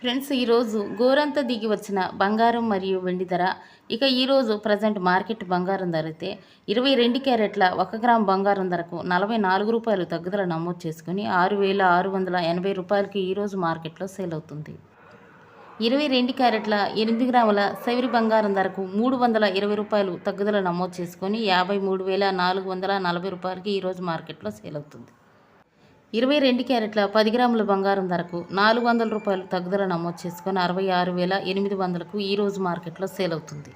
Friends ఈరోజు గోరంతా దిగి వచ్చిన బంగారం మరియు వెండి ధర. ఇక ఈరోజు ప్రజెంట్ మార్కెట్ బంగారం ధర అయితే ఇరవై రెండు క్యారెట్ల ఒక గ్రామ్ బంగారం ధరకు నలభై నాలుగు రూపాయలు తగ్గుదల నమోదు చేసుకుని ఆరు వేల ఆరు వందల ఎనభై రూపాయలకి ఈరోజు మార్కెట్లో సేల్ అవుతుంది. ఇరవై రెండు క్యారెట్ల ఎనిమిది గ్రాముల సైవరి బంగారం ధరకు మూడు వందల ఇరవై రూపాయలు తగ్గుదల నమోదు చేసుకొని యాభై మూడు వేల నాలుగు వందల నలభై రూపాయలకి ఈరోజు మార్కెట్లో సేల్ అవుతుంది. ఇరవై రెండు క్యారెట్ల పది గ్రాముల బంగారం ధరకు నాలుగు వందల రూపాయలు తగ్గుదల నమోదు చేసుకొని అరవై ఆరు వేల ఎనిమిది వందలకు ఈరోజు మార్కెట్లో సేల్ అవుతుంది.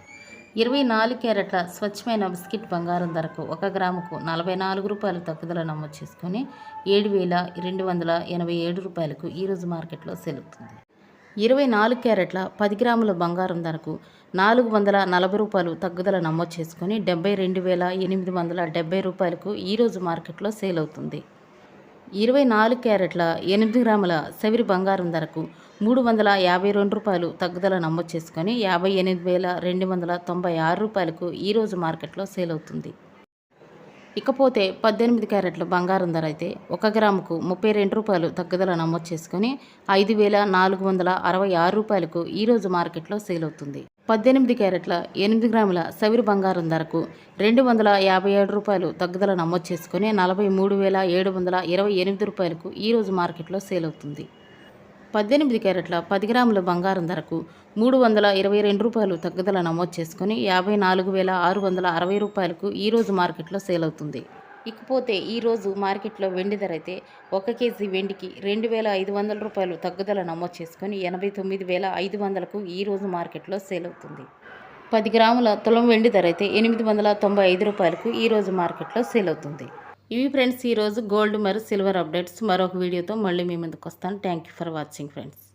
ఇరవై నాలుగు క్యారెట్ల స్వచ్ఛమైన బిస్కెట్ బంగారం ధరకు ఒక గ్రాముకు నలభై నాలుగు రూపాయలు తగ్గుదల నమోదు చేసుకొని ఏడు వేల రెండు వందల ఎనభై ఏడు రూపాయలకు ఈరోజు మార్కెట్లో సేల్ అవుతుంది. ఇరవై నాలుగు క్యారెట్ల పది గ్రాముల బంగారం ధరకు నాలుగు వందల నలభై రూపాయలు తగ్గుదల నమోదు చేసుకొని డెబ్బై రెండు వేల ఎనిమిది వందల డెబ్బై రూపాయలకు ఈరోజు మార్కెట్లో సేల్ అవుతుంది. ఇరవై నాలుగు క్యారెట్ల ఎనిమిది గ్రాముల సవిరి బంగారం ధరకు మూడు వందల యాభై రెండు రూపాయలు తగ్గుదల నమోదు చేసుకొని యాభై ఎనిమిది వేల రెండు వందల తొంభై ఆరు రూపాయలకు ఈరోజు మార్కెట్లో సేల్ అవుతుంది. ఇకపోతే పద్దెనిమిది క్యారెట్ల బంగారం ధర అయితే ఒక గ్రాముకు ముప్పై రెండు రూపాయలు తగ్గుదల నమోదు చేసుకొని ఐదు వేల నాలుగు వందల అరవై ఆరు రూపాయలకు ఈరోజు మార్కెట్లో సేల్ అవుతుంది. పద్దెనిమిది క్యారెట్ల ఎనిమిది గ్రాముల సవిరి బంగారం ధరకు రెండు వందల యాభై ఏడు రూపాయలు తగ్గుదల నమోదు చేసుకుని నలభై మూడు వేల ఏడు వందల ఇరవై ఎనిమిది రూపాయలకు ఈరోజు మార్కెట్లో సేల్ అవుతుంది. పద్దెనిమిది క్యారెట్ల పది గ్రాముల బంగారం ధరకు మూడు వందల ఇరవై రెండు రూపాయలు తగ్గుదల నమోదు చేసుకుని యాభై నాలుగు వేల ఆరు వందల అరవై రూపాయలకు ఈరోజు మార్కెట్లో సేల్ అవుతుంది. ఇకపోతే ఈరోజు మార్కెట్లో వెండి ధర అయితే ఒక కేజీ వెండికి రెండు వేల ఐదు వందల రూపాయలు తగ్గుదల నమోదు చేసుకొని ఎనభై తొమ్మిది వేల ఐదు వందలకు ఈరోజు మార్కెట్లో సేల్ అవుతుంది. పది గ్రాముల తులం వెండి ధర అయితే ఎనిమిది వందల తొంభై ఐదు రూపాయలకు ఈరోజు మార్కెట్లో సేల్ అవుతుంది. ఇవి ఫ్రెండ్స్ ఈరోజు గోల్డ్ మరియు సిల్వర్ అప్డేట్స్. మరొక వీడియోతో మళ్ళీ మీ ముందుకు వస్తాను. Thank you for watching friends.